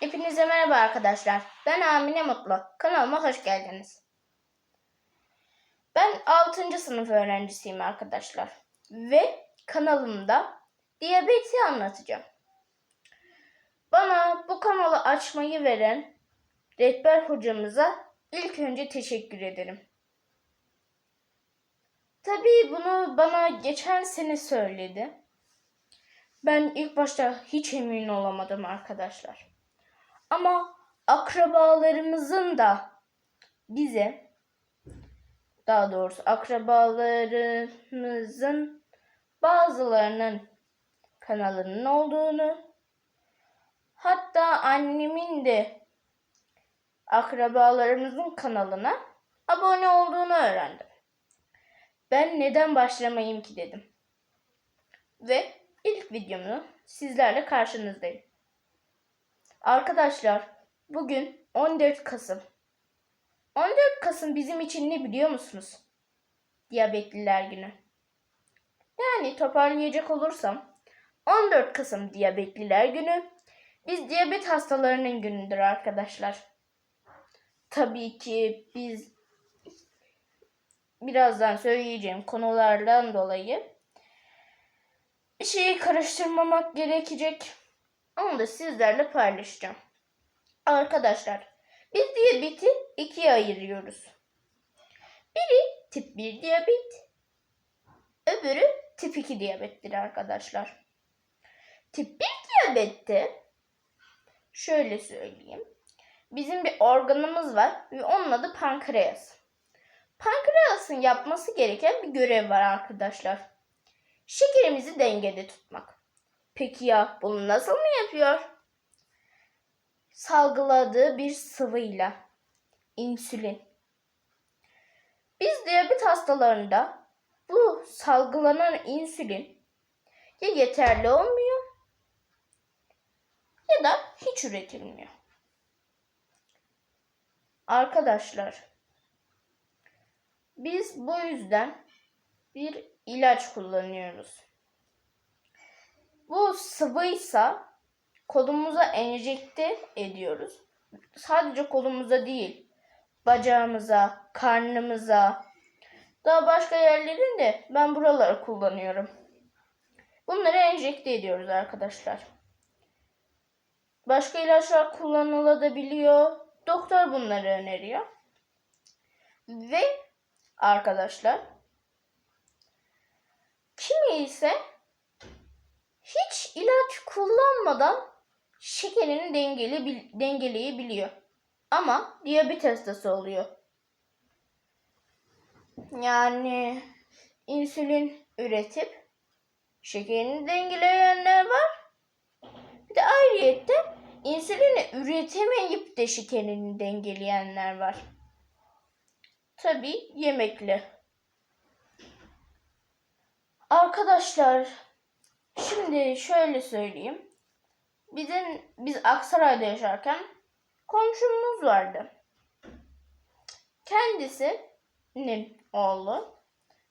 Hepinize merhaba arkadaşlar. Ben Amine Mutlu. Kanalıma hoş geldiniz. Ben 6. sınıf öğrencisiyim arkadaşlar. Ve kanalımda diyabeti anlatacağım. Bana bu kanalı açmayı veren rehber hocamıza ilk önce teşekkür ederim. Tabii bunu bana geçen sene söyledi. Ben ilk başta hiç emin olamadım arkadaşlar. Ama akrabalarımızın da bize daha doğrusu akrabalarımızın bazılarının kanalının olduğunu hatta annemin de akrabalarımızın kanalına abone olduğunu öğrendim. Ben neden başlamayayım ki dedim. Ve ilk videomu sizlerle karşınızdayım. Arkadaşlar bugün 14 Kasım. 14 Kasım bizim için ne biliyor musunuz? Diyabetliler günü. Yani toparlayacak olursam 14 Kasım Diyabetliler günü biz diyabet hastalarının günüdür arkadaşlar. Tabii ki biz birazdan söyleyeceğim konulardan dolayı şeyi karıştırmamak gerekecek. Onu da sizlerle paylaşacağım. Arkadaşlar biz diyabeti ikiye ayırıyoruz. Biri tip 1 diyabet, öbürü tip 2 diyabettir arkadaşlar. Tip 1 diyabette şöyle söyleyeyim. Bizim bir organımız var ve onun adı pankreas. Pankreasın yapması gereken bir görev var arkadaşlar. Şekerimizi dengede tutmak. Peki ya bunu nasıl mı yapıyor? Salgıladığı bir sıvıyla. İnsülin. Biz diyabet hastalarında bu salgılanan insülin ya yeterli olmuyor ya da hiç üretilmiyor. Arkadaşlar biz bu yüzden bir ilaç kullanıyoruz. Bu sıvıysa kolumuza enjekte ediyoruz. Sadece kolumuza değil, bacağımıza, karnımıza, daha başka yerlerinde ben buraları kullanıyorum. Bunları enjekte ediyoruz arkadaşlar. Başka ilaçlar kullanılabiliyor. Doktor bunları öneriyor. Ve arkadaşlar kimi ise hiç ilaç kullanmadan şekerini dengeli, dengeleyebiliyor. Ama diyabet hastası oluyor. Yani insülin üretip şekerini dengeleyenler var. Bir de ayrıyette insülini üretemeyip de şekerini dengeleyenler var. Tabi yemekle. Arkadaşlar şimdi şöyle söyleyeyim. Bizim biz Aksaray'da yaşarken komşumuz vardı. Kendisinin oğlu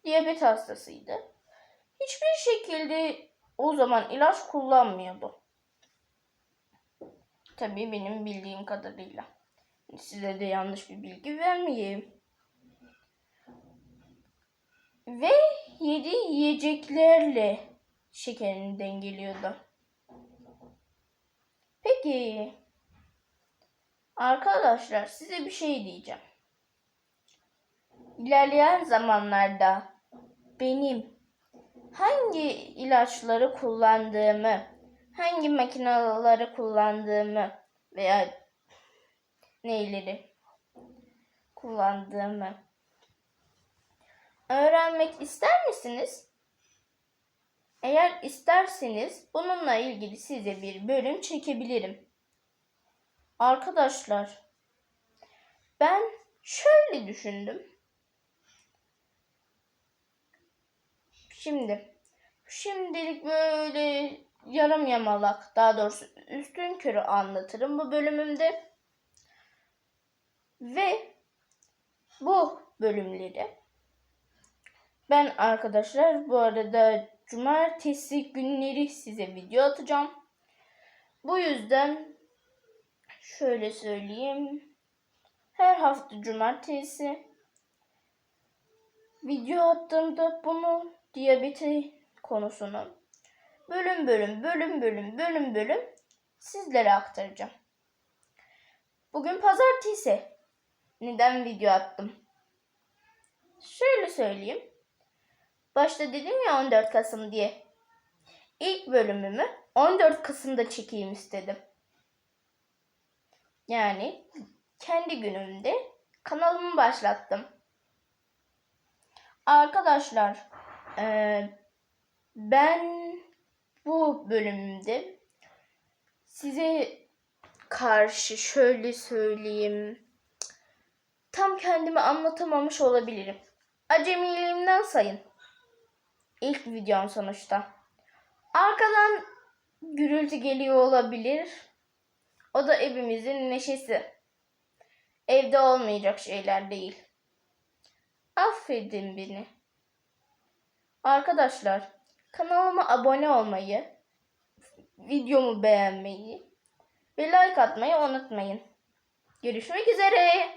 diyabet hastasıydı. Hiçbir şekilde o zaman ilaç kullanmıyordu. Tabii benim bildiğim kadarıyla. Size de yanlış bir bilgi vermeyeyim. Ve yedi yiyeceklerle şekerini dengeliyordu. Peki arkadaşlar size bir şey diyeceğim. İlerleyen zamanlarda benim hangi ilaçları kullandığımı, hangi makinaları kullandığımı veya neyleri kullandığımı öğrenmek ister misiniz? Eğer isterseniz bununla ilgili size bir bölüm çekebilirim. Arkadaşlar ben şöyle düşündüm. Şimdi şimdilik böyle yarım yamalak daha doğrusu üstün körü anlatırım bu bölümümde. Ve bu bölümleri ben arkadaşlar bu arada cumartesi günleri size video atacağım. Bu yüzden şöyle söyleyeyim. Her hafta cumartesi video attığımda bunu diyabeti konusunu bölüm bölüm bölüm bölüm bölüm bölüm sizlere aktaracağım. Bugün pazartesi. Neden video attım? Şöyle söyleyeyim. Başta dedim ya 14 Kasım diye. İlk bölümümü 14 Kasım'da çekeyim istedim. Yani kendi günümde kanalımı başlattım. Arkadaşlar eee, ben bu bölümümde size karşı şöyle söyleyeyim. Tam kendimi anlatamamış olabilirim. Acemiliğimden sayın. İlk videom sonuçta. Arkadan gürültü geliyor olabilir. O da evimizin neşesi. Evde olmayacak şeyler değil. Affedin beni. Arkadaşlar, kanalıma abone olmayı, videomu beğenmeyi ve like atmayı unutmayın. Görüşmek üzere.